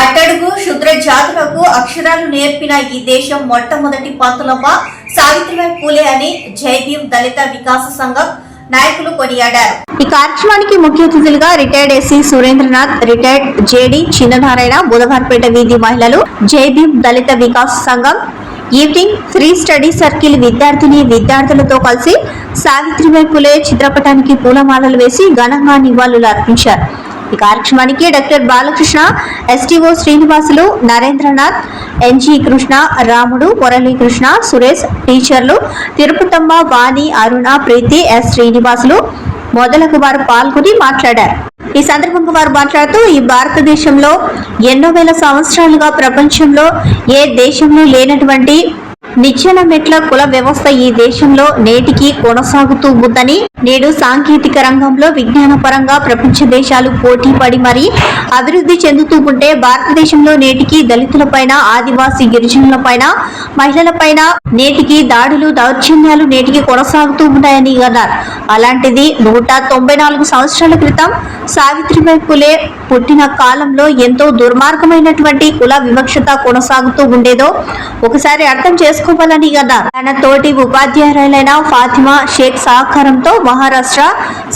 అట్టడుగు శుద్ర జాతులకు అక్షరాలు నేర్పిన ఈ దేశం మొట్టమొదటి పంతులమ్మ సావిత్రిబాయి పూలే అని జైభీం దళిత వికాస సంఘం నాయకులు కొనియాడారు. ఈ కార్యక్రమానికి ముఖ్య అతిథులుగా retired SC Surendranath retired JD Chinnanarayana Budhavarapeta వీధి మహిళలు జైభీం దళిత వికాస్ సంఘం ఈవినింగ్ ఫ్రీ స్టడీ సర్కిల్ విద్యార్థిని విద్యార్థులతో కలిసి సావిత్రిబాయి పూలే చిత్రపటానికి పూలమాలలు వేసి ఘనంగా నివాళులు అర్పించారు. ఈ కార్యక్రమానికి doctor Balakrishna STO Srinivasulu Narendranath NG Krishna Ramudu Muralikrishna Suresh టీచర్లు తిరుపతమ్మ వాణి అరుణ ప్రీతి ఎస్ శ్రీనివాసులు మొదలగు వారు పాల్గొని మాట్లాడారు. ఈ సందర్భంగా వారు మాట్లాడుతూ ఈ భారతదేశంలో ఎన్నో వేల సంవత్సరాలుగా ప్రపంచంలో ఏ దేశంలో లేనటువంటి నిచ్చెన మెట్ల కుల వ్యవస్థ ఈ దేశంలో నేటికి కొనసాగుతూ ఉందని నేడు సాంకేతిక రంగంలో విజ్ఞాన పరంగా ప్రపంచ దేశాలు పోటీ పడి మరి అభివృద్ధి చెందుతూ ఉంటే భారతదేశంలో నేటికి దళితులపైన ఆదివాసీ గిరిజనులపైన మహిళలపైన నేటికి దాడులు దౌర్జన్యాలు నేటికి కొనసాగుతూ ఉన్నాయని అన్నారు. అలాంటిది నూట తొంభై నాలుగు సంవత్సరాల క్రితం సావిత్రిబాయి పులే పుట్టిన కాలంలో ఎంతో దుర్మార్గమైనటువంటి కుల వివక్షత కొనసాగుతూ ఉండేదో ఒకసారి అర్థం చేసుకోవాలని అన్నారు తన తోటి ఉపాధ్యాయులైన ఫాతిమా షేక్ సహకారంతో మహారాష్ట్ర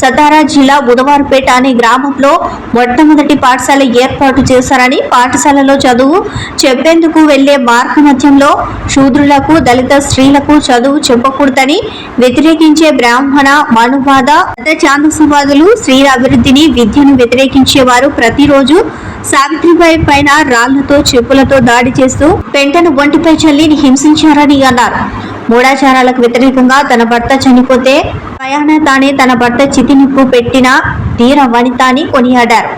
సతారా జిల్లా బుధవారపేట అనే గ్రామంలో మొట్టమొదటి పాఠశాల ఏర్పాటు చేశారని పాఠశాలలో చదువు చెప్పేందుకు వెళ్ళే మార్గ మధ్యంలో శూద్రులకు దళిత స్త్రీలకు చదువు చెప్పకూడదని వ్యతిరేకించే బ్రాహ్మణ మనువాద మత స్త్రీల అభివృద్ధిని విద్యను వ్యతిరేకించేవారు ప్రతిరోజు సావిత్రిబాయి పైన రాళ్ళతో చెప్పులతో దాడి చేస్తూ పెంటను ఒంటిపై చల్లిని హింసించారని అన్నారు. మూఢాచారాలకు వ్యతిరేకంగా తన భర్త చనిపోతే ప్రయాణ తానే తన భర్త చితినిప్పు పెట్టిన ధీర వనిత అని కొనియాడారు.